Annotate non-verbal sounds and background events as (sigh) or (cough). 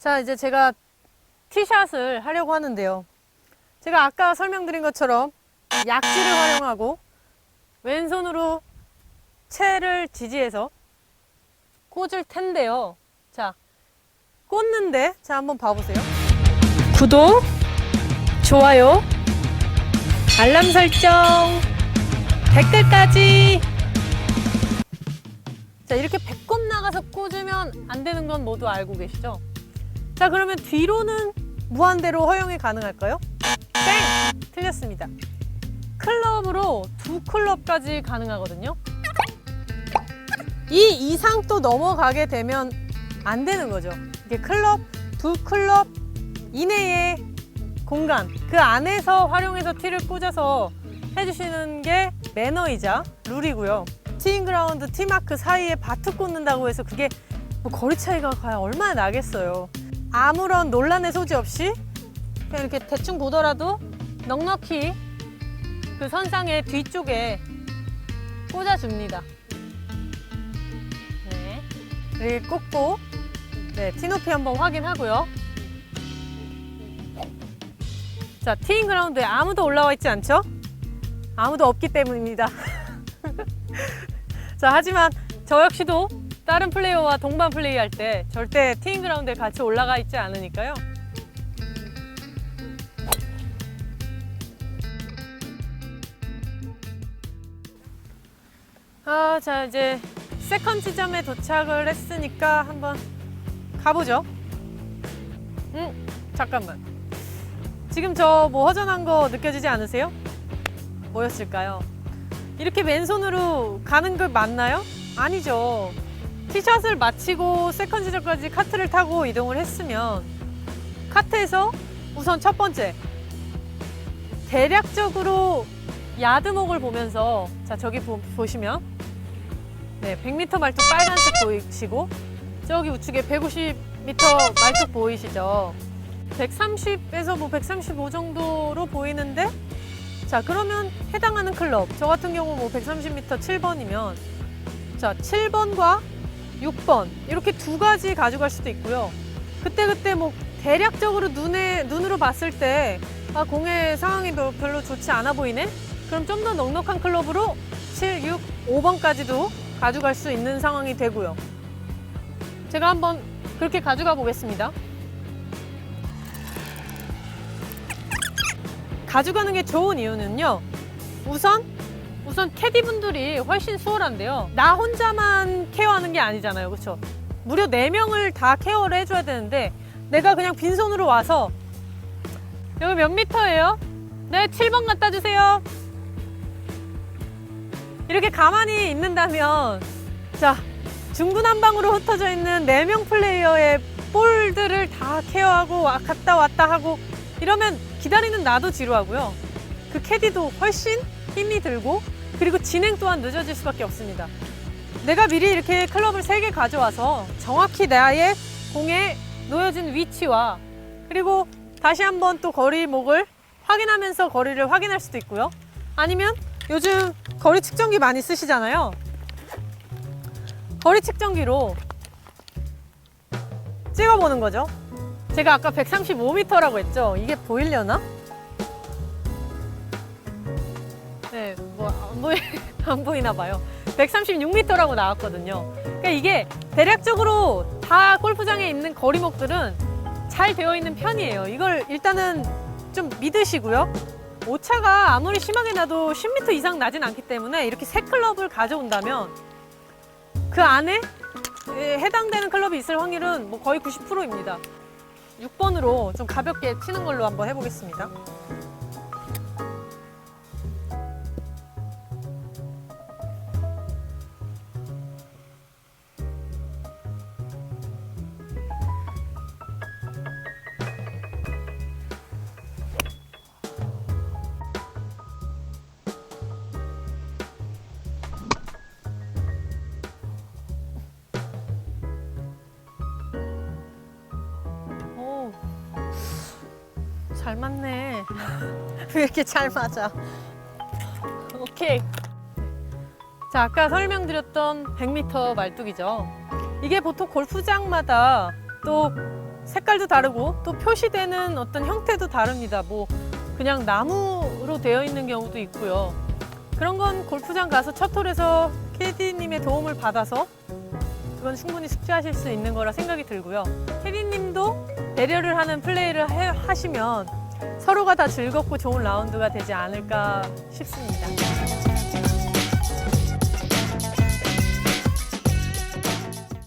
자, 이제 제가 티샷을 하려고 하는데요. 제가 아까 설명드린 것처럼 약지를 활용하고 왼손으로 채를 지지해서 꽂을 텐데요. 자, 꽂는데, 자, 한번 봐보세요. 구독, 좋아요, 알람 설정, 댓글까지. 자, 이렇게 배꼽 나가서 꽂으면 안 되는 건 모두 알고 계시죠? 자, 그러면 뒤로는 무한대로 허용이 가능할까요? 땡! 틀렸습니다. 클럽으로 두 클럽까지 가능하거든요. 이 이상 또 넘어가게 되면 안 되는 거죠. 이게 클럽, 두 클럽 이내의 공간, 그 안에서 활용해서 티를 꽂아서 해주시는 게 매너이자 룰이고요. 티인그라운드, 티마크 사이에 바트 꽂는다고 해서 그게 뭐 거리 차이가 과연 얼마나 나겠어요. 아무런 논란의 소지 없이 그냥 이렇게 대충 보더라도 넉넉히 그 선상의 뒤쪽에 꽂아줍니다. 네. 이렇게 꽂고 네, 티높이 한번 확인하고요. 자, 티인 그라운드에 아무도 올라와 있지 않죠? 아무도 없기 때문입니다. (laughs) 자, 하지만 저 역시도 다른 플레이어와 동반 플레이할 때 절대 티인 그라운드에 같이 올라가 있지 않으니까요. 아, 자, 이제 세컨 지점에 도착을 했으니까 한번 가보죠. 음, 잠깐만. 지금 저 뭐 허전한 거 느껴지지 않으세요? 뭐였을까요? 이렇게 맨손으로 가는 거 맞나요? 아니죠. 티샷을 마치고 세컨 지점까지 카트를 타고 이동을 했으면 카트에서 우선 첫 번째 대략적으로 야드목을 보면서 자 저기 보, 보시면 네 100m 말뚝 빨간색 보이시고 저기 우측에 150m 말뚝 보이시죠? 130에서 뭐 135 정도로 보이는데 자 그러면 해당하는 클럽 저 같은 경우 뭐 130m 7번이면 자 7번과 6번. 이렇게 두 가지 가져갈 수도 있고요. 그때 그때 뭐 대략적으로 눈에 눈으로 봤을 때 아, 공의 상황이 별- 별로 좋지 않아 보이네? 그럼 좀 더 넉넉한 클럽으로 7, 6, 5번까지도 가져갈 수 있는 상황이 되고요. 제가 한번 그렇게 가져가 보겠습니다. 가져가는 게 좋은 이유는요. 우선 우선 캐디 분들이 훨씬 수월한데요. 나 혼자만 케어하는 게 아니잖아요. 그렇죠? 무려 네명을 다 케어를 해줘야 되는데 내가 그냥 빈손으로 와서 여기 몇 미터예요? 네, 7번 갖다 주세요. 이렇게 가만히 있는다면 자, 중구난방으로 흩어져 있는 네명 플레이어의 볼들을 다 케어하고 와- 갔다 왔다 하고 이러면 기다리는 나도 지루하고요. 그 캐디도 훨씬 힘이 들고 그리고 진행 또한 늦어질 수밖에 없습니다. 내가 미리 이렇게 클럽을 세 개 가져와서 정확히 나의 공에 놓여진 위치와 그리고 다시 한번 또 거리목을 확인하면서 거리를 확인할 수도 있고요. 아니면 요즘 거리 측정기 많이 쓰시잖아요. 거리 측정기로 찍어보는 거죠. 제가 아까 135m라고 했죠? 이게 보이려나? 안 보이 안 보이나 봐요. 136m라고 나왔거든요. 그러니까 이게 대략적으로 다 골프장에 있는 거리목들은 잘 되어 있는 편이에요. 이걸 일단은 좀 믿으시고요. 오차가 아무리 심하게 나도 10m 이상 나진 않기 때문에 이렇게 새 클럽을 가져온다면 그 안에 예, 해당되는 클럽이 있을 확률은 뭐 거의 90%입니다. 6번으로 좀 가볍게 치는 걸로 한번 해보겠습니다. 잘 맞네. (laughs) 왜 이렇게 잘 맞아? 오케이. 자, 아까 설명드렸던 100m 말뚝이죠. 이게 보통 골프장마다 또 색깔도 다르고 또 표시되는 어떤 형태도 다릅니다. 뭐 그냥 나무로 되어 있는 경우도 있고요. 그런 건 골프장 가서 첫 홀에서 캐디님의 도움을 받아서 그건 충분히 숙지하실 수 있는 거라 생각이 들고요. 캐디님도 배려를 하는 플레이를 해- 하시면 서로가 다 즐겁고 좋은 라운드가 되지 않을까 싶습니다.